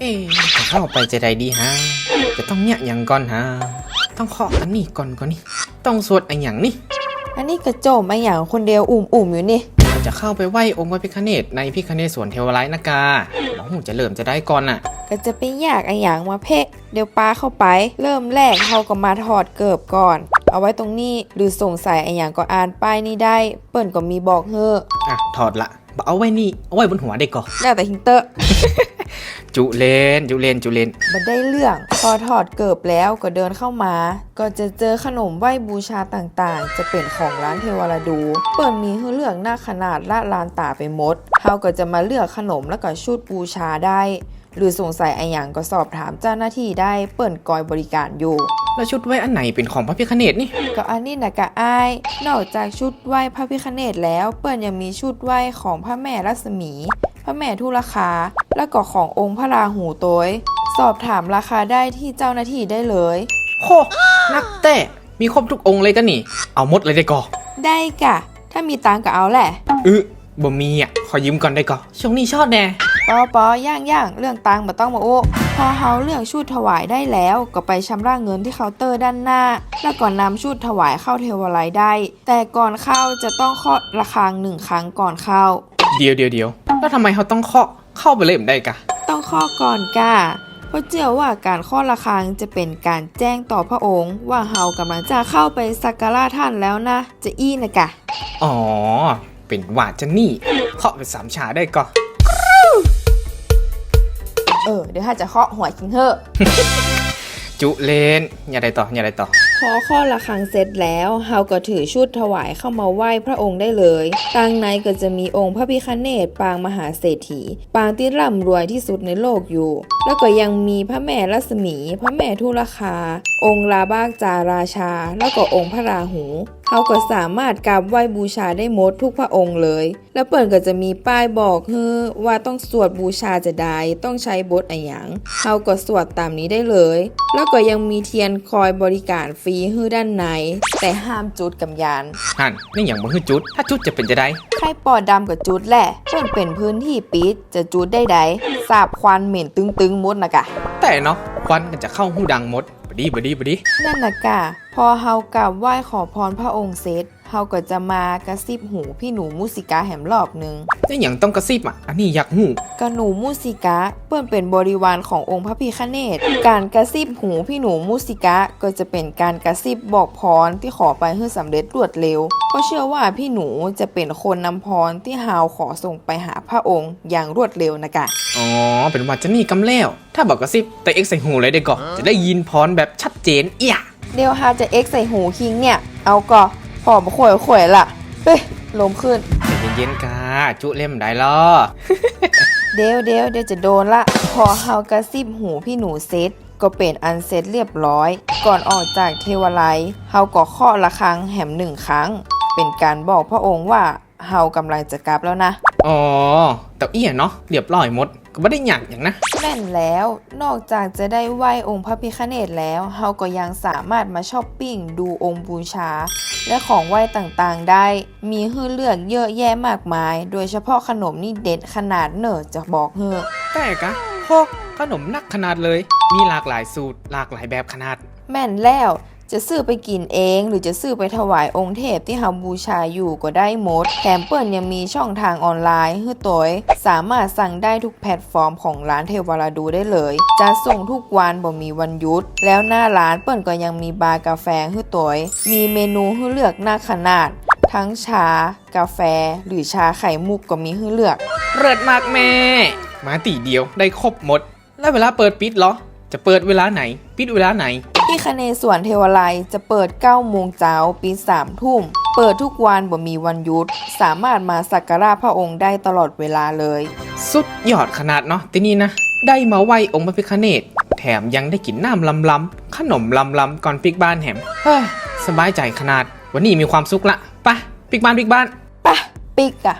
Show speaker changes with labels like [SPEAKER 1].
[SPEAKER 1] เอ๊ะจะเข้าไปจะได้ดีฮะจะต้องเนี่ยอย่างก่อนฮะต้องเคาะอันนี้ก่อนก่อนนี่ต้องสวดอันอย่างนี่
[SPEAKER 2] อันนี้กระโจมมาอย่างคนเดียวอุ่มอุ่มๆอยู่นี่
[SPEAKER 1] จะเข้าไปไหว้องค์พระพิฆเนศในพิฆเนศสวนเทวไลยนากาหมอหูจะเริ่มจะได้ก่อนน่ะ
[SPEAKER 2] ก็จะไปยากอันอย่างมาเพกเดี๋ยวปลาเข้าไป เริ่มแรกเขาก็มาถอดเกิบก่อน เอาไว้ตรงนี้หรือสงสัยอันอย่างก็อ่านป้ายนี้ได้ เปิ่นก็มีบอกเฮ้อ
[SPEAKER 1] อะถอดละบเอาไว้นี่เอาไว้บนหัวได้ก่อน
[SPEAKER 2] แล้วแต่ฮิงเตอร์
[SPEAKER 1] จุเลนจุเลนจุเลน
[SPEAKER 2] มันได้เรื่อง พอถอดเกิบแล้วก็เดินเข้ามา ก็จะเจอขนมไหว้บูชาต่างๆ จะเป็นของร้านเทวราดู เปิดมีให้เลือกหน้าขนาดละลานตาไปหมดเฮาก็จะมาเลือกขนมแล้วก็ชุดบูชาได้ หรือสงสัยอะไรอย่างก็สอบถามเจ้าหน้าที่ได้เปิ่นกอยบริการอยู่
[SPEAKER 1] แล้วชุดไว้อันไหนเป็นของพระพิฆเนศนี่
[SPEAKER 2] ก็อันนี้นะกะอ้าย นอกจากชุดไหว้พระพิคเนตแล้ว เปิ้นยังมีชุดไหว้ของพระแม่รัศมี พระแม่ทุลคา แล้วก็ขององค์พระราหูโตยสอบถามราคาได้ที่เจ้าหน้าที่ได้เลย
[SPEAKER 1] โคนักแต่มีครบทุกองค์เลยกันนี่ เอาหมดเลยได้ก่อ
[SPEAKER 2] ได้กะ ถ้ามีตังค์ก็เอาแหละ
[SPEAKER 1] เออบ่มีอะ ขอยืมก่อนได้ก่อช่วงนี้ชอบแน่
[SPEAKER 2] ปอปอย่างย่างเรื่องตังค์มาต้องมาโอ้พอเฮาเรื่องชุดถวายได้แล้วก็ไปชำระเงินที่เคาน์เตอร์ด้านหน้า แล้วก็นำชุดถวายเข้าเทวไลยได้ แต่ก่อนเข้าจะต้องเคาะระฆังหนึ่งครั้งก่อนเข้า
[SPEAKER 1] เดียวเดียวเดียวแล้วทำไมเขาต้องเคาะเข้าไปเลยไม่ได้กะ
[SPEAKER 2] ต้องข้อก่อนก้าเพราะเชื่อว่าการข้อระฆังจะเป็นการแจ้งต่อพระองค์ ว่าเฮากำลังจะเข้าไปสักการะท่านแล้วนะ จะอี้นะกะ
[SPEAKER 1] อ๋อ เป็นว่าจะนี่เคาะเป็นสามชาได้ก่อ
[SPEAKER 2] เออ เดี๋ยวถ้าจะเคาะหัวคิงเฮอะ
[SPEAKER 1] จุเลนอย่าได้ต่ออย่าได้ต่อ
[SPEAKER 2] พอข้อระฆังเสร็จแล้วเฮาก็ถือชุดถวายเข้ามาไหว้พระองค์ได้เลยตังในก็จะมีองค์พระพิคเนตปางมหาเศรษฐี ปางที่ร่ำรวยที่สุดในโลกอยู่ แล้วก็ยังมีพระแม่รัศมี พระแม่ทุลคาองค์ลาบากจาราชา แล้วก็องค์พระราหูเฮาก็สามารถกราบไหว้บูชาได้หมดทุกพระองค์เลย แล้วเปิ่นก็จะมีป้ายบอกเฮ้อว่าต้องสวดบูชาจะได้ต้องใช้บทอะหยังเฮาก็สวดตามนี้ได้เลย แล้วก็ยังมีเทียนคอยบริการฟรีให้ด้านใน แต่ห้ามจุดกำยาน
[SPEAKER 1] หันนี่อย่างบ่คือจุด ถ้าจุดจะเป็นจะได้
[SPEAKER 2] ใครปอดดำกับจุดแหละเปิ่นเป็นพื้นที่ปิดจะจุดได้ใดสาบควันเหม็นตึงๆมดนะกะ
[SPEAKER 1] แต่เนาะควันกันจะเข้าหูดังหมดบดีบดีบดี
[SPEAKER 2] นั่นนะกะ พอเฮากราบไหว้ขอพรพระองค์เสร็จ เฮาก็จะมากระซิบหูพี่หนูมูสิกาแหมรอบหนึง
[SPEAKER 1] นี่อย่างต้องกระซิบอะ อันนี้อยากหู
[SPEAKER 2] กระหนูมูสิกะเปิ้นเป็นบริวารขององค์พระพิฆเนศการกระซิบหูพี่หนูมูสิกะก็จะเป็นการกระซิบบอกพรที่ขอไปให้สำเร็จรวดเร็วเพราะเชื่อว่าพี่หนูจะเป็นคนนำพรที่ฮาวขอส่งไปหาพระองค์อย่างรวดเร็วนะกะ
[SPEAKER 1] อ๋อ เป็นว่าจะนี่กำแล้ว ถ้าบอกกระซิบแต่เอ็กใส่หูเลยได้ก่อนจะได้ยินพรแบบชัดเจนเอีย
[SPEAKER 2] เดี๋ยวฮาจะเอ็กใส่หูคิงเนี่ย เอาก็ พอมาข่วยข่วยๆละเฮ้ยลมขึ้น
[SPEAKER 1] ใจเย็นๆกาจุเล่มได้ลอ
[SPEAKER 2] เดี๋ยวเดี๋ยวเดี๋ยวจะโดนละ พอเฮากระซิบหูพี่หนูเซตก็เป็นอันเซตเรียบร้อย ก่อนออกจากเทวไลยเฮาก็เคาะระฆังแหมหนึ่งครั้ง เป็นการบอกพระองค์ว่าเฮากำลังจะกลับแล้วนะ
[SPEAKER 1] อ๋อแต่เอียเนาะเรียบร้อยหมด ก็ไม่ได้หยักอย่างนะ
[SPEAKER 2] แม่นแล้ว นอกจากจะได้ไหว้องค์พระพิฆเนศแล้วเฮาก็ยังสามารถมาช้อปปิ้งดูองค์บูชา และของไหว้ต่างๆได้ มีให้เลือกเยอะแยะมากมาย โดยเฉพาะขนมนี่เด็ดขนาดเนอจะบอกเฮอ
[SPEAKER 1] แต่กะพกขนมนักขนาดเลย มีหลากหลายสูตรหลากหลายแบบขนาด
[SPEAKER 2] แม่นแล้ว จะซื้อไปกินเอง หรือจะซื้อไปถวายองค์เทพที่เฮาบูชาอยู่ก็ได้หมด แถมเปิ้นยังมีช่องทางออนไลน์ให้ตัวเองสามารถสั่งได้ทุกแพลตฟอร์มของร้านเทวราดูได้เลย จะส่งทุกวันบ่มีวันหยุด แล้วหน้าร้านเปิ้นก็ยังมีบาร์กาแฟให้ตัวเองมีเมนูให้เลือกหน้าขนาด ทั้งชา กาแฟ หรือชาไข่มุกก็มีให้เลือก
[SPEAKER 1] เริดมากแม่มาตีเดียวได้ครบหมด แล้วเวลาเปิดปิดเหรอ จะเปิดเวลาไหน ปิดเวลาไหน
[SPEAKER 2] ที่คเนสวนเทวไลยจะเปิด 9 โมงเช้าปี 3 ทุ่ม เปิดทุกวันบ่มีวันหยุด สามารถมาสักการะพระองค์ได้ตลอดเวลาเลย
[SPEAKER 1] สุดยอดขนาดเนาะที่นี่นะ ได้มาไหวองค์พระพิฆเนศแถมยังได้กินน้ำลำลำๆขนมลำลำๆก่อนปิกบ้านแหมเฮ้ยสบายใจขนาด วันนี้มีความสุขละไปะปิกบ้านปิกบ้าน
[SPEAKER 2] ปะปิกอะ